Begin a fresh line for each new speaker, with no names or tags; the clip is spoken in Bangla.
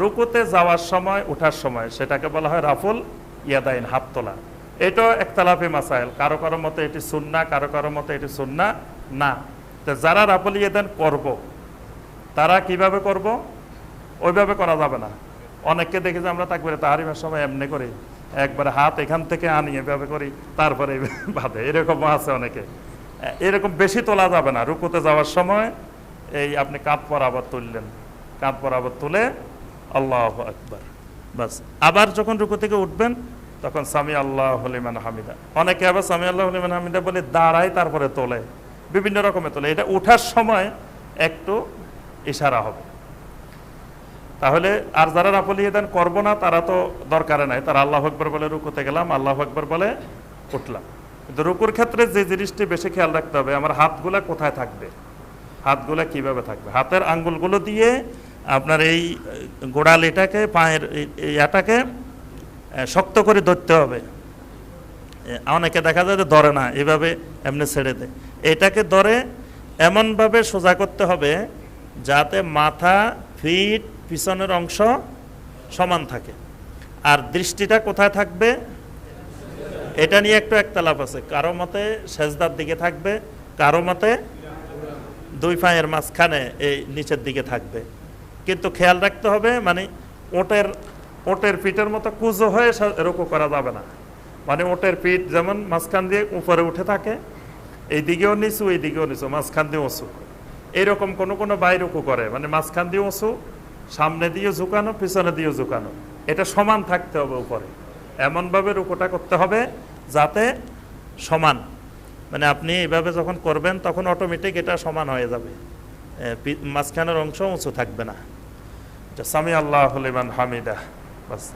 রুকুতে যাওয়ার সময় ওঠার সময়, সেটাকে বলা হয় রাফুল ইয়াদাইন, হাত তোলা। এটাও একতলাফি মাসাইল। কারও কারও মতে এটি সুন্না, কারও কারও মতে এটি সুন্না না। তো যারা রাফুল ইয়াদাইন করব, তারা কীভাবে করব? ওইভাবে করা যাবে না। অনেককে দেখি যে আমরা তাকবিরে তাহারিমের সময় এমনি করি। একবার হাত এখান থেকে আনি, এভাবে করি, তারপরে বাঁধে এরকম আছে অনেকে। এরকম বেশি তোলা যাবে না। রুকুতে যাওয়ার সময় এই আপনি কাঁধ বরাবর তুললেন। কাঁধ বরাবর তুলে আল্লাহ আকবর। বাস, আবার যখন রুকু থেকে উঠবেন, তখন স্বামী আল্লাহ হলিমান হামিদা। অনেকে আবার সামি আল্লাহ হলিমান হামিদা বলে দাঁড়ায়, তারপরে তোলে। বিভিন্ন রকমের তোলে। এটা উঠার সময় একটু ইশারা হবে। তাহলে আর যারা রাফল দেন, করব না, তারা তো দরকারে নাই। তারা আল্লাহ আকবর বলে, রুকুতে গেলাম, আল্লাহ আকবর বলে উঠলাম। কিন্তু রুকুর ক্ষেত্রে যে জিনিসটি বেশি খেয়াল রাখতে হবে, আমার হাতগুলা কোথায় থাকবে? হাতগুলা কীভাবে থাকবে? হাতের আঙ্গুলগুলো দিয়ে আপনার এই গোড়াল এটাকে, পায়ের এটাকে শক্ত করে ধরতে হবে। অনেকে দেখা যায় যে ধরে না, এভাবে এমনি ছেড়ে দেয়। এটাকে ধরে এমনভাবে সোজা করতে হবে যাতে মাথা, ফিট, পিছনের অংশ সমান থাকে। আর দৃষ্টিটা কোথায় থাকবে? এটা নিয়ে একটু একতলাপ আছে। কারও মতে সেজদার দিকে থাকবে, কারও মতে দুই পায়ের মাঝখানে এই নিচের দিকে থাকবে। কিন্তু খেয়াল রাখতে হবে মানে ওটের ওটের পিঠের মতো কুজো হয়ে রুকু করা যাবে না। মানে ওটের পিঠ যেমন মাঝখান দিয়ে উপরে উঠে থাকে, এই দিকেও নিচু, এই দিকেও নিচু, মাঝখান দিয়ে উঁচু। এইরকম কোনো কোনো বাই রুকু করে মানে মাঝখান দিয়ে উঁচু, সামনে দিয়ে ঝুঁকানো, পিছনে দিয়ে ঝুঁকানো। এটা সমান থাকতে হবে উপরে। এমনভাবে রুকুটা করতে হবে যাতে সমান। মানে আপনি এভাবে যখন করবেন, তখন অটোমেটিক এটা সমান হয়ে যাবে। মাঝখানের অংশ উঁচু থাকবে না। সামি আল্লাহ হলিমান হামিদা। বাস।